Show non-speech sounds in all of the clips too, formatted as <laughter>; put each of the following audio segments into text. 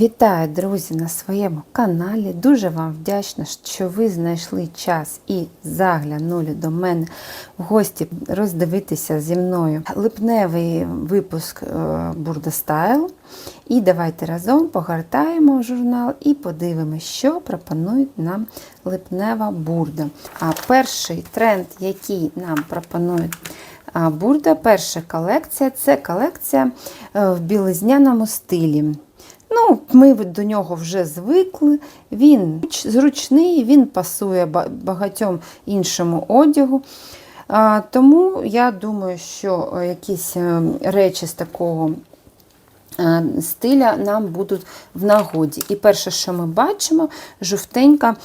Вітаю, друзі, на своєму каналі. Дуже вам вдячна, що ви знайшли час і заглянули до мене в гості роздивитися зі мною липневий випуск е, Бурда Стайл. І давайте разом погортаємо журнал і подивимося, що пропонують нам липнева бурда. А перший тренд, який нам пропонують бурда, перша колекція це колекція е, в білизняному стилі. Ну, Ми до нього вже звикли, він зручний, він пасує багатьом іншому одягу. Тому я думаю, що е, якісь е, речі з такого е, стиля нам будуть в нагоді. І перше, що ми бачимо, жовтенька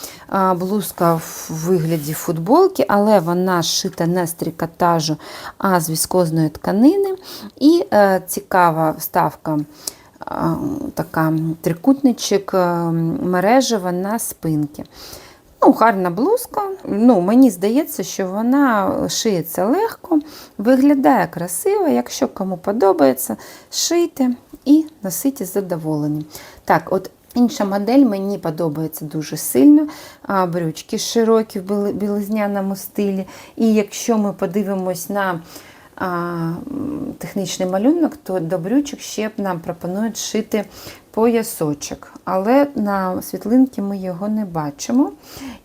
блузка в вигляді футболки, але вона шита не з трикотажу, а з віскозної тканини. І цікава вставка така трикутничок мережева на спинки. Ну, гарна блузка. Ну, Мені здається, що вона шиється легко, виглядає красиво. Якщо кому подобається, шийте і носите з задоволенням. Так, от інша модель мені подобається дуже сильно. Брючки широкі в білизняному стилі. І якщо ми подивимось на технічний малюнок, то до брючок ще нам пропонують шити поясочок, але на світлинці ми його не бачимо.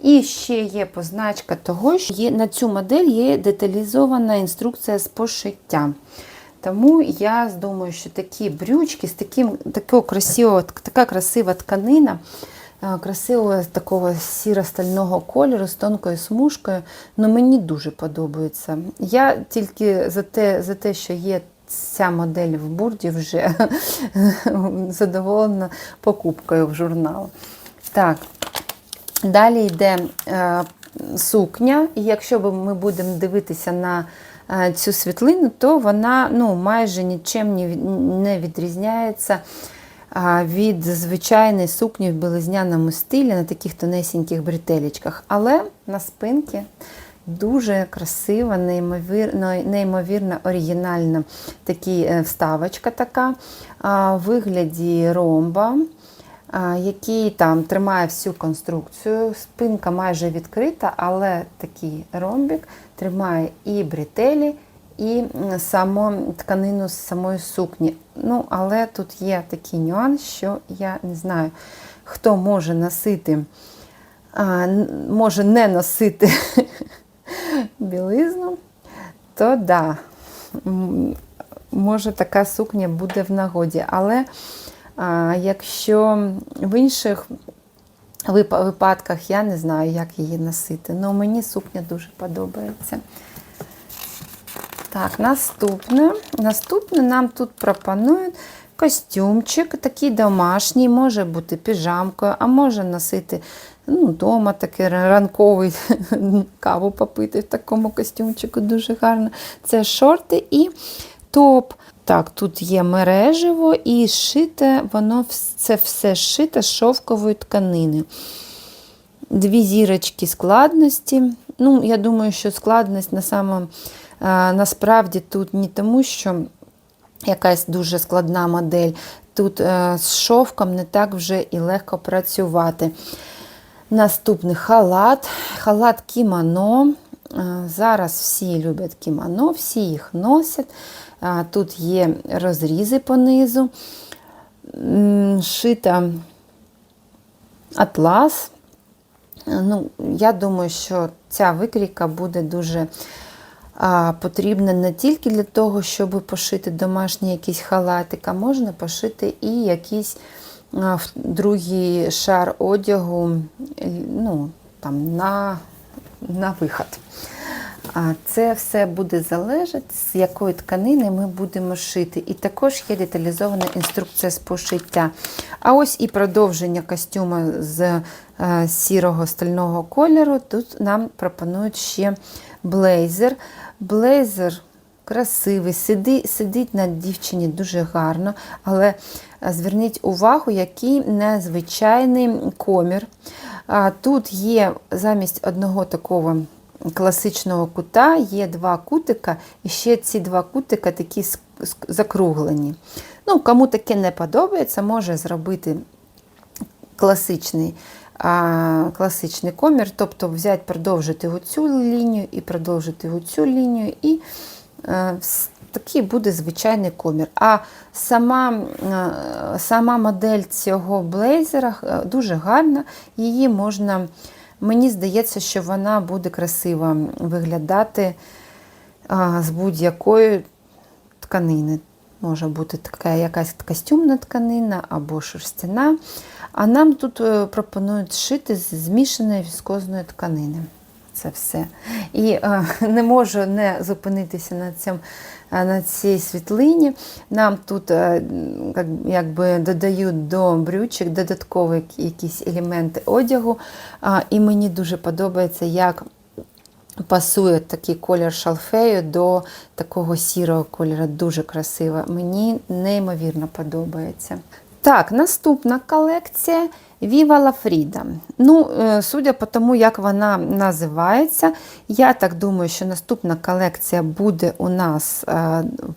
І ще є позначка того, що є, на цю модель є деталізована інструкція з пошиття. Тому я думаю, що такі брючки з таким, такого красивого, така красива тканина, красивого такого сіро-стального кольору з тонкою смужкою, ну мені дуже подобається. Я тільки за те, за те що є ця модель в бурді, вже <laughs> задоволена покупкою в журнал. Так, Далі йде е, сукня, і якщо ми будемо дивитися на е, цю світлину, то вона ну, майже нічим не відрізняється від звичайної сукні в білизняному стилі на таких тонесеньких бретелечках. Але на спинці дуже красива, неймовірно, неймовірно оригінальна такі, е, вставочка така в вигляді ромба який там тримає всю конструкцію. Спинка майже відкрита, але такий ромбик тримає і бретелі, і саму тканину з самої сукні. Ну, але тут є такий нюанс, що я не знаю, хто може носити, а, може не носити <laughs> білизну, то да, може така сукня буде в нагоді. Але а, якщо в інших випадках я не знаю, як її носити. Ну, мені сукня дуже подобається. Так, наступне. Наступне нам тут пропонують костюмчик, такий домашній, може бути піжамкою, а може носити ну, вдома такий ранковий <laughs> каву попити в такому костюмчику дуже гарно. Це шорти і топ. Так, тут є мережево і шите, воно це все шите з шовкової тканини. Дві зірочки складності. Ну, я думаю, що складність на самом, а, насправді тут не тому, що якась дуже складна модель. Тут е, з шовком не так вже і легко працювати. Наступний халат. Халат кімоно. Е, Зараз всі люблять кімоно, всі їх носять. Тут є розрізи понизу. Шита атлас. Ну, я думаю, що ця викрійка буде дуже потрібна не тільки для того, щоб пошити домашній якийсь халатик, а можна пошити і якийсь другий шар одягу, ну, там, на на виход. А це все буде залежати, з якої тканини ми будемо шити. І також є деталізована інструкція з пошиття. А ось і продовження костюму з е, сірого стального кольору. Тут нам пропонують ще блейзер. Блейзер красивий, сиди, сидить на дівчині дуже гарно, але е, зверніть увагу, який незвичайний комір. Тут є замість одного такого класичного кута є два кутика, і ще ці два кутика такі закруглені. Ну, Кому таке не подобається, може зробити класичний, класичний комір, тобто взяти, продовжити оцю лінію і продовжити оцю лінію, і е, такий буде звичайний комір. А сама, е, сама модель цього блейзера е, дуже гарна, її можна. Мені здається, що вона буде красиво виглядати з будь-якої тканини. Може бути така якась костюмна тканина або шерстяна. А нам тут е, пропонують шити з змішаної віскозної тканини. Це все. І е, не можу не зупинитися на цьому. е, На цій світлині нам тут е, як- якби додають до брючок додаткові якісь елементи одягу. А, І мені дуже подобається, як пасує такий колір шалфею до такого сірого кольору. Дуже красиво. Мені неймовірно подобається. Так, наступна колекція Viva la Frida. Ну, е, судя по тому, як вона називається, я так думаю, що наступна колекція буде у нас е,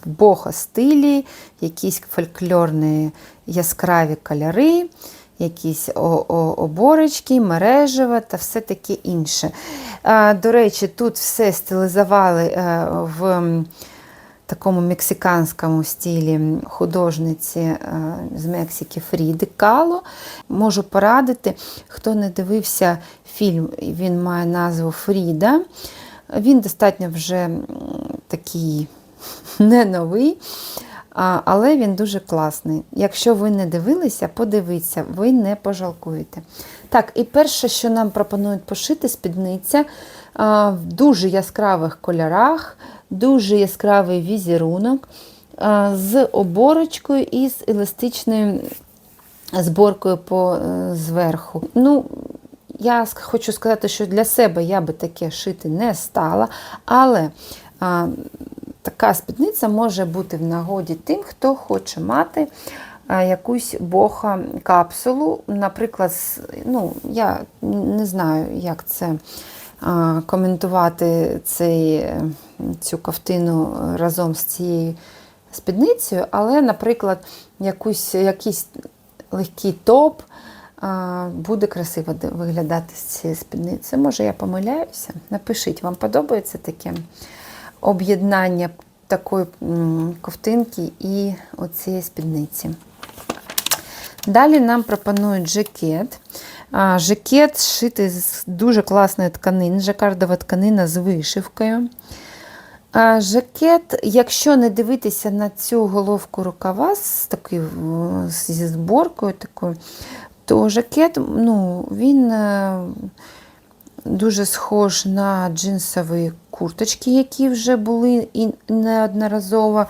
в бохо-стилі, якісь фольклорні яскраві кольори, якісь оборочки, мережева та все таке інше. Е, До речі, тут все стилізували в такому мексиканському стилі художниці е, з Мексики Фріди Кало. Можу порадити, хто не дивився фільм, він має назву Фріда. Він достатньо вже такий <laughs> не новий. Але він дуже класний. Якщо ви не дивилися, подивіться, ви не пожалкуєте. Так, і перше, що нам пропонують пошити, спідниця в дуже яскравих кольорах, дуже яскравий візерунок з оборочкою і з еластичною зборкою по е, зверху. Ну, я хочу сказати, що для себе я би таке шити не стала, але а, така спідниця може бути в нагоді тим, хто хоче мати а, якусь боха капсулу. Наприклад, ну, я не знаю, як це коментувати цей, е, цю ковтину разом з цією спідницею, але, наприклад, якусь, якийсь легкий топ буде красиво виглядати з цієї спідниці. Може, я помиляюся? Напишіть, вам подобається таке об'єднання такої ковтинки і оцієї спідниці. Далі нам пропонують жакет. Жакет зшитий з дуже класної тканини, жакардова тканина з вишивкою. Жакет, якщо не дивитися на цю головку рукава з такою зі зборкою, такою, то жакет ну, він е, дуже схож на джинсові курточки, які вже були і неодноразово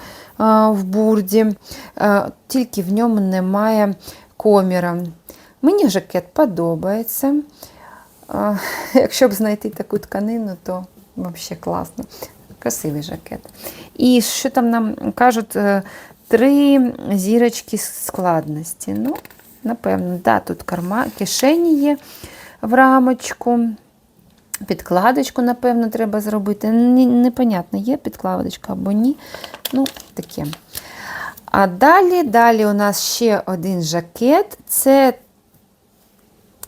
в бурді, тільки в ньому немає коміра. Мені жакет подобається. <laughs> Якщо б знайти таку тканину, то взагалі класно. Красивий жакет. І що там нам кажуть, е, три зірочки складності. Ну, напевно, да, тут карма, кишені є в рамочку. Підкладочку, напевно, треба зробити. Непонятно, є підкладочка або ні. Ну, таке. А далі, далі у нас ще один жакет. Це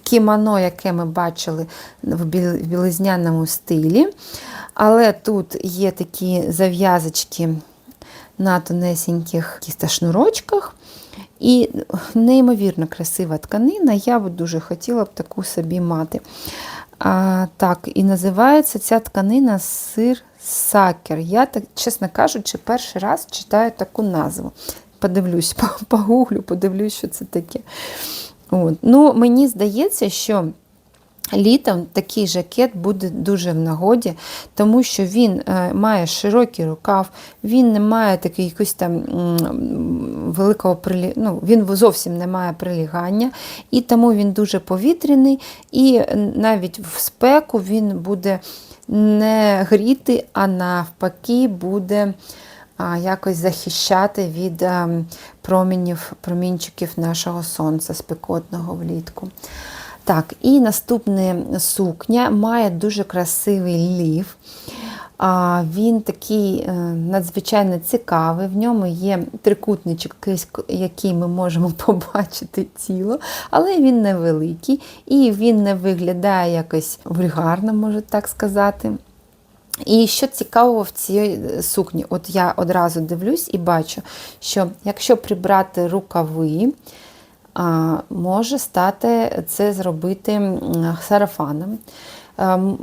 кімоно, яке ми бачили в білизняному стилі. Але тут є такі зав'язочки на тонесеньких шнурочках. І неймовірно красива тканина. Я б дуже хотіла б таку собі мати. А, так, і називається ця тканина сир сакер. Я, так, чесно кажучи, перший раз читаю таку назву. Подивлюсь, погуглю, подивлюсь, що це таке. От. Ну, мені здається, що Літом такий жакет буде дуже в нагоді, тому що він е, має широкий рукав, він не має такий якось там великого прилі... ну, він зовсім не має прилягання, і тому він дуже повітряний, і навіть в спеку він буде не гріти, а навпаки, буде якось захищати від промінів, промінчиків нашого сонця спекотного влітку. Так, і наступна сукня має дуже красивий лів. Він такий е, надзвичайно цікавий. В ньому є трикутничок, який ми можемо <laughs> побачити тіло, але він невеликий і він не виглядає якось вульгарно, можу так сказати. І що цікавого в цій сукні, от я одразу дивлюсь і бачу, що якщо прибрати рукави, може стати це зробити сарафаном. Ем,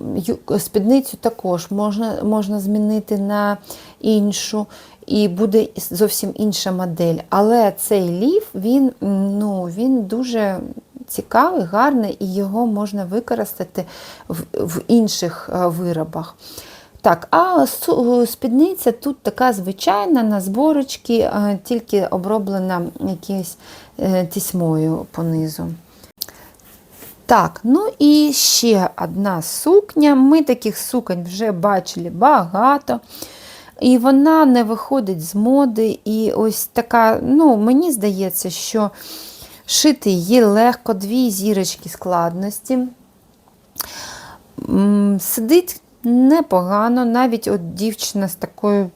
Спідницю також можна, можна змінити на іншу, і буде зовсім інша модель. Але цей лів він, ну, він дуже цікавий, гарний, і його можна використати в, в інших е, виробах. Так, а спідниця тут така звичайна, на зборочки, е, тільки оброблена якоюсь е, тісьмою понизу. Так, ну і ще одна сукня. Ми таких суконь вже бачили багато. І вона не виходить з моди. І ось така, ну, мені здається, що шити її легко, дві зірочки складності. Сидить непогано, навіть от дівчина з такою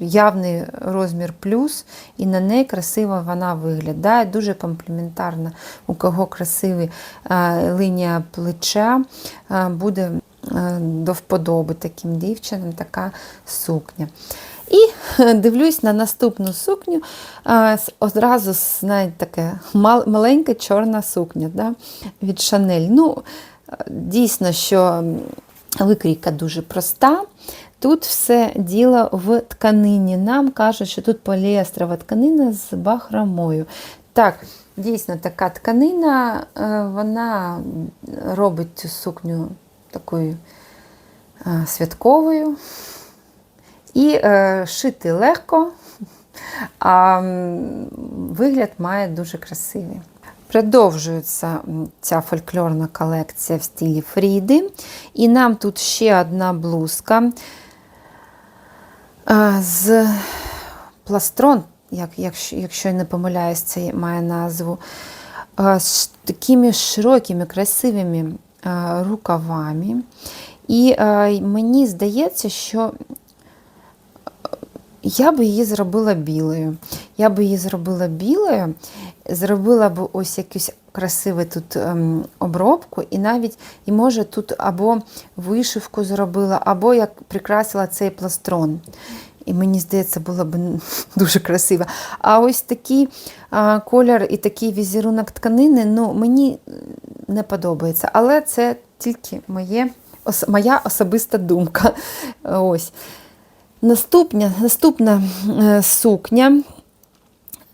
явний розмір плюс, і на неї красиво вона виглядає, дуже компліментарна. У кого красива лінія плеча, е, буде е, до вподоби таким дівчинам така сукня. І <laughs> дивлюсь на наступну сукню, одразу знаєте, таке маленька чорна сукня да, від Шанель. Ну, е, дійсно, що викрійка дуже проста. Тут все діло в тканині. Нам кажуть, що тут поліестрова тканина з бахромою. Так, дійсно, така тканина, е, вона робить цю сукню такою е, святковою. І е, шити легко, а вигляд має дуже красивий. Продовжується ця фольклорна колекція в стилі Фріди. І нам тут ще одна блузка з пластрон, як, якщо, якщо я не помиляюсь, це має назву, з такими широкими, красивими рукавами. І мені здається, що я би її зробила білою. Я би її зробила білою, зробила б ось якусь красиву тут ем, обробку, і навіть, і може тут або вишивку зробила, або як прикрасила цей пластрон. І мені здається, було б <laughs> дуже красиво. А ось такий а, колір і такий візерунок тканини ну, мені не подобається. Але це тільки моє, ос- моя особиста думка. <laughs> Ось. Наступня, наступна е, сукня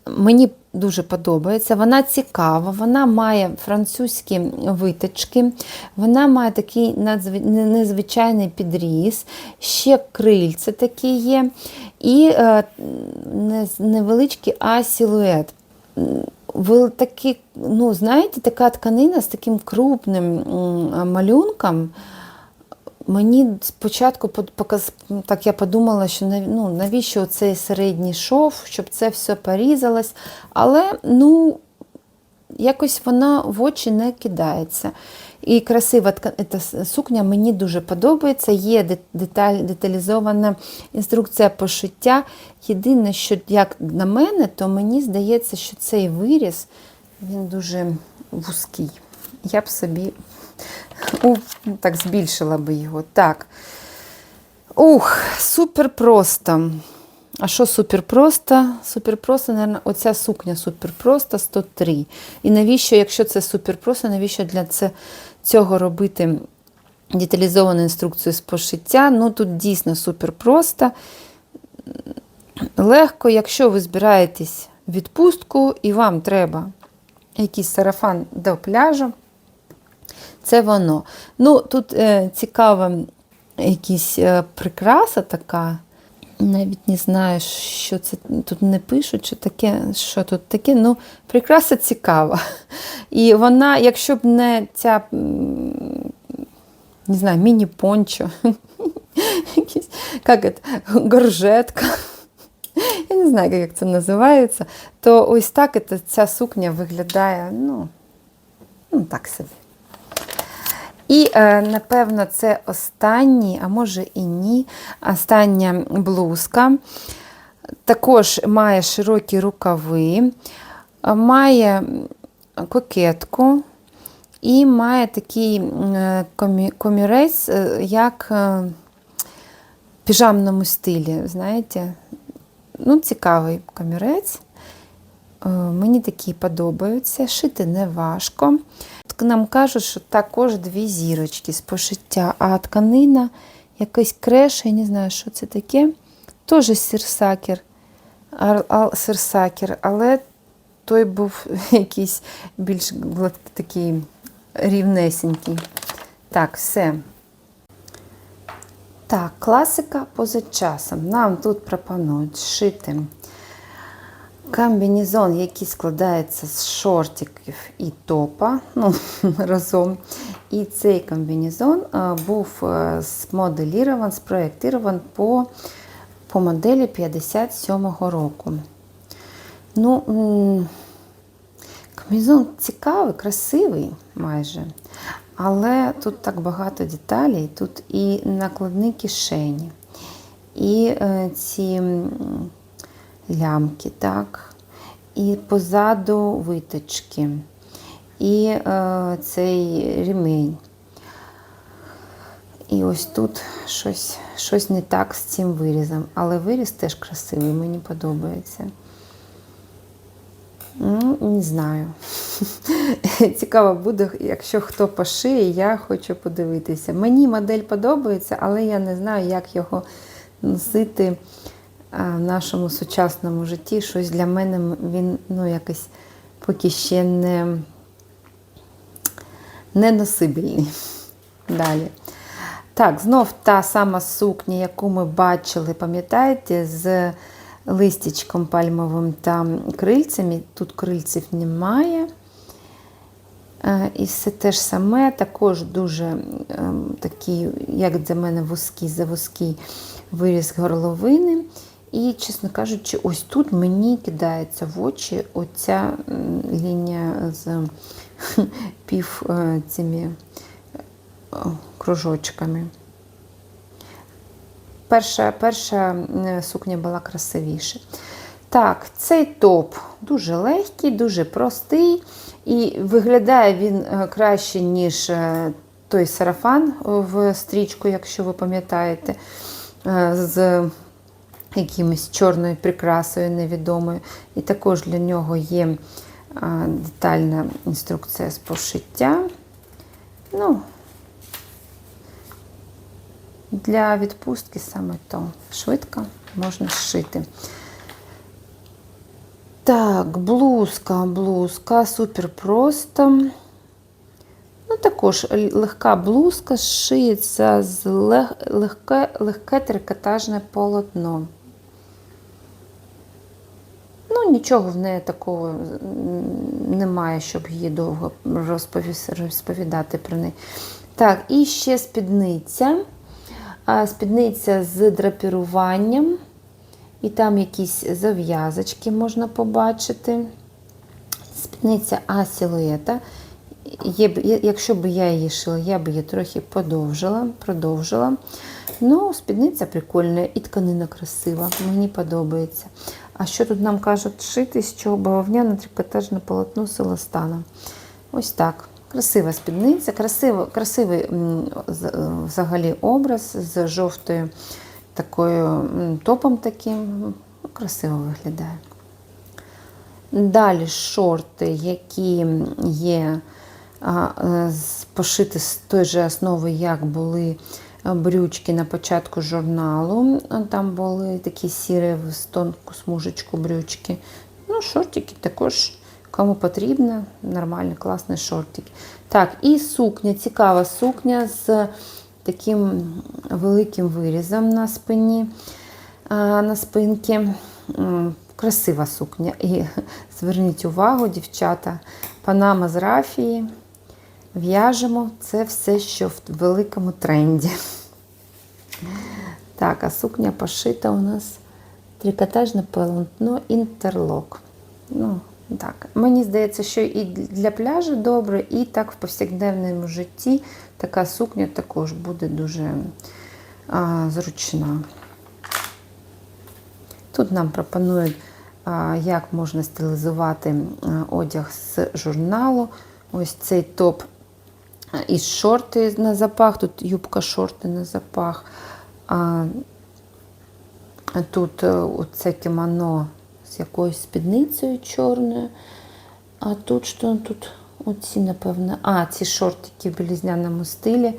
мені дуже подобається. Вона цікава, вона має французькі виточки, вона має такий незвичайний підріз, ще крильце такі є, і е, невеличкий а силует. Такі, ну, знаєте, така тканина з таким крупним малюнком. Мені спочатку так я подумала, що ну, навіщо цей середній шов, щоб це все порізалось. Але ну, якось вона в очі не кидається. І красива с- сукня мені дуже подобається. Є деталь, деталізована інструкція пошиття. Єдине, що як на мене, то мені здається, що цей виріз він дуже вузький. Я б собі у, так збільшила би його. Так. Ух, супер просто. А що супер просто? Супер просто, наверное, оця сукня супер просто 103. І навіщо, якщо це супер просто, навіщо для це, цього робити деталізовану інструкцію з пошиття? Ну тут дійсно супер просто. Легко, якщо ви збираєтесь відпустку і вам треба якийсь сарафан до пляжу. Це воно. Ну, тут е, цікава якась е, прикраса така. Навіть не знаю, що це тут не пишуть, що таке, що тут таке. Ну, прикраса цікава. І вона, якщо б не ця, не знаю, міні-пончо, як горжетка. Я не знаю, як це називається, то ось так ця сукня виглядає, ну, ну так собі. І, е, напевно, це останній, а може і ні, остання блузка. Також має широкі рукави, е, має кокетку і має такий е, комірець, як в піжамному стилі. Знаєте, ну, цікавий комірець. Мені такі подобаються. Шити не важко. Нам кажуть, що також дві зірочки з пошиття, а тканина якийсь креш, я не знаю, що це таке. Теж а- сирсакер, але той був <laughs> якийсь більш такий рівнесенький. Так, все. Так, класика поза часом. Нам тут пропонують шити комбінезон, який складається з шортиків і топа <laughs> ну, разом. І цей комбінезон е, був е, смоделірований, спроєктований по, по моделі 57-го року. Ну, комбінезон цікавий, красивий майже. Але тут так багато деталей, тут і накладні кишені, і е, ці лямки, так, і позаду виточки, і е, цей ремінь. І ось тут щось, щось не так з цим вирізом. Але виріз теж красивий, мені подобається. Ну, не знаю. <laughs> Цікаво буде, якщо хто пошиє, я хочу подивитися. Мені модель подобається, але я не знаю, як його носити в нашому сучасному житті. Щось для мене він ну, якось поки ще не, не носибельний. <laughs> Далі. Так, знов та сама сукня, яку ми бачили, пам'ятаєте, з листячком пальмовим та крильцями. Тут крильців немає. Е, І все те ж саме, також дуже ем, такий, як для мене, вузький, завузький виріз горловини. І, чесно кажучи, ось тут мені кидається в очі оця лінія з <laughs> пів е, цими е, кружочками. Перша, перша сукня була красивіша. Так, цей топ дуже легкий, дуже простий. І виглядає він е, краще, ніж той сарафан в стрічку, якщо ви пам'ятаєте, з якимось чорною прикрасою невідомою. І також для нього є е, детальна інструкція з пошиття. Ну, для відпустки саме то швидко можна зшити. Так, блузка, блузка, супер просто. Ну, також легка блузка шиється з лег, легке, легке трикотажне полотно. Нічого в неї такого немає, щоб її довго розповідати про неї. Так, і ще спідниця. Спідниця з драпіруванням. І там якісь зав'язочки можна побачити. Спідниця А силуета. Якщо б я її шила, я б її трохи подовжила, продовжила. Ну, спідниця прикольна і тканина красива, мені подобається. А що тут нам кажуть шити, з чого бавовняне трикотажне полотно з. Ось так. Красива спідниця, красиво, красивий е, взагалі образ з жовтою такою топом таким. Ну, Красиво виглядає. Далі шорти, які є а, е, з- той же основи, як були брючки на початку журналу. Там були такі сірі в тонку смужечку брючки. Ну, шортики також Кому потрібно, нормальний, класний шортик. Так, і сукня, цікава сукня з таким великим вирізом на спині, на спинці. Красива сукня. І <laughs> зверніть увагу, дівчата, панама з рафії. В'яжемо це все, що в великому тренді. Так, а сукня пошита у нас трикотажне полотно інтерлок. Ну, так. Мені здається, що і для пляжу добре, і так в повсякденному житті така сукня також буде дуже а, зручна. Тут нам пропонують, а, як можна стилізувати одяг з журналу. Ось цей топ і шорти на запах, тут юбка шорти на запах. А, тут е, оце кімоно з якоюсь спідницею чорною. А тут що тут? Оці, напевно. А, ці шортики в білізняному стилі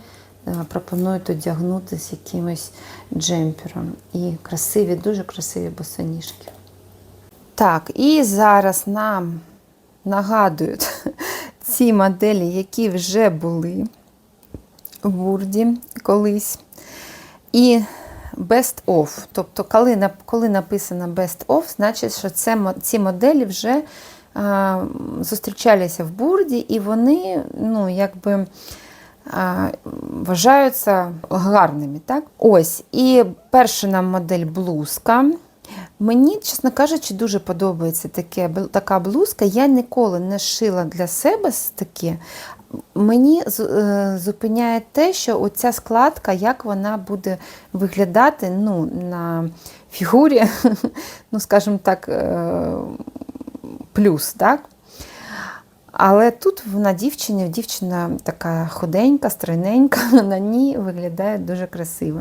е, пропонують одягнути з якимось джемпером. І красиві, дуже красиві босоніжки. Так, і зараз нам нагадують ці моделі, які вже були в бурді колись. І best of. Тобто, коли, коли написано best of, значить, що це, ці моделі вже а, зустрічалися в бурді, і вони, ну, якби. Вважаються гарними. Так? Ось. І перша нам модель блузка. Мені, чесно кажучи, дуже подобається таке, така блузка. Я ніколи не шила для себе таке. Мені е, зупиняє те, що оця складка, як вона буде виглядати ну, на фігурі, <laughs> ну, скажімо так, е, плюс. так? Але тут на дівчині, дівчина така худенька, стройненька, <laughs> на ній виглядає дуже красиво.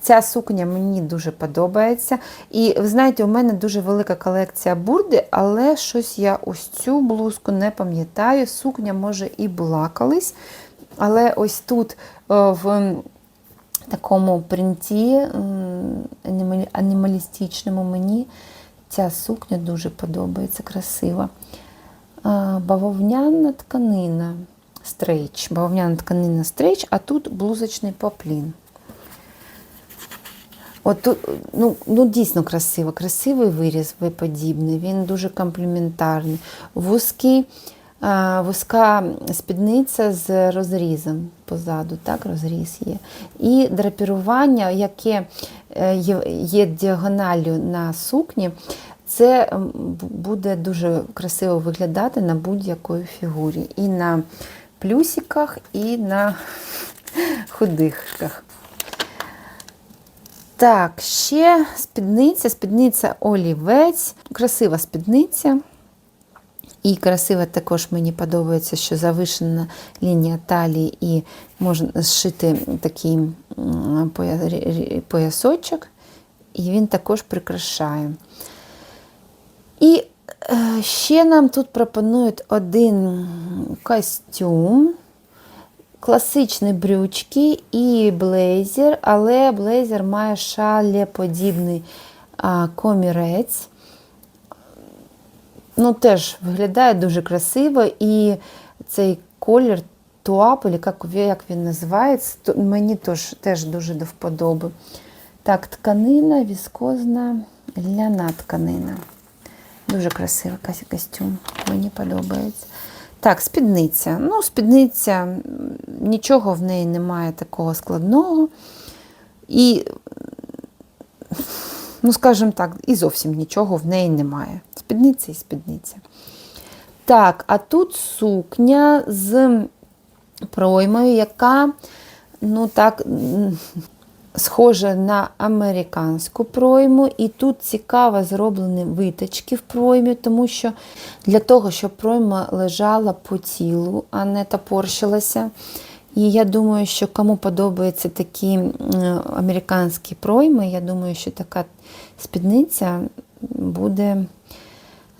Ця сукня мені дуже подобається. І ви знаєте, у мене дуже велика колекція бурди, але щось я ось цю блузку не пам'ятаю. Сукня, може, і була колись. Але ось тут в такому принті анімалістичному мені ця сукня дуже подобається, красива. Бавовняна тканина стрейч. Бавовняна тканина стрейч, а тут блузочний поплін. От тут, ну, ну дійсно красиво, красивий виріз виподібний, він дуже компліментарний. Вузький, вузька спідниця з розрізом позаду, так, розріз є. І драпірування, яке е, є, є діагоналлю на сукні, це буде дуже красиво виглядати на будь-якої фігурі. І на плюсиках, і на <laughs> худихках. Так, ще спідниця, спідниця олівець, красива спідниця. І красиво також мені подобається, що завишена лінія талії і можна зшити такий поясочок, і він також прикрашає. І е, ще нам тут пропонують один костюм, класичні брючки і блейзер, але блейзер має шалеподібний комірець. Ну, теж виглядає дуже красиво, і цей колір як, як він називається, мені теж, теж дуже до вподоби. Так, тканина, віскозна, ляна тканина. Дуже красивий костюм, мені подобається. Так, спідниця. Ну, спідниця, нічого в неї немає такого складного. І, ну, скажімо так, і зовсім нічого в неї немає. Спідниця і спідниця. Так, а тут сукня з проймою, яка, ну так, схожа на американську пройму, і тут цікаво зроблені виточки в проймі, тому що для того, щоб пройма лежала по тілу, а не топорщилася. І я думаю, що кому подобаються такі американські пройми, я думаю, що така спідниця буде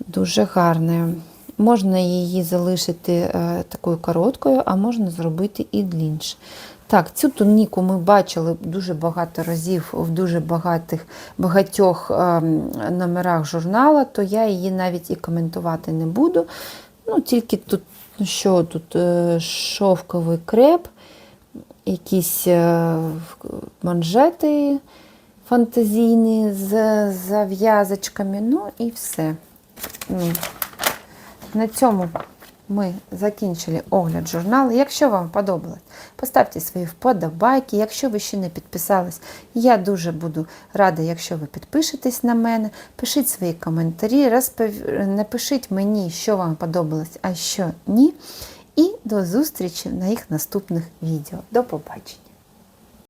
дуже гарною. Можна її залишити е, такою короткою, а можна зробити і длінше. Так, цю туніку ми бачили дуже багато разів в дуже багатих, багатьох ем, номерах журнала, то я її навіть і коментувати не буду. Ну, тільки тут, ну що тут, е, шовковий креп, якісь е, манжети фантазійні з зав'язочками, ну і все. На цьому ми закінчили огляд журналу. Якщо вам подобалось, поставте свої вподобайки. Якщо ви ще не підписались, я дуже буду рада, якщо ви підпишетесь на мене. Пишіть свої коментарі, розпов... напишіть мені, що вам подобалось, а що ні. І до зустрічі на їх наступних відео. До побачення!